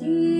deep.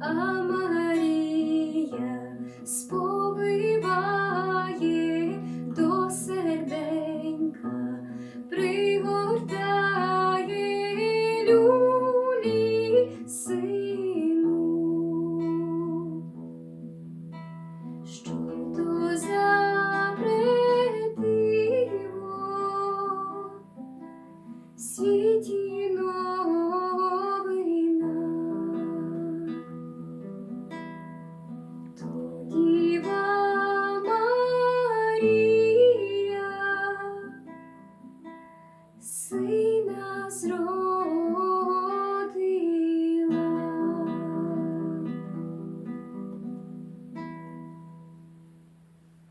а Марія спокійна. сина зробив.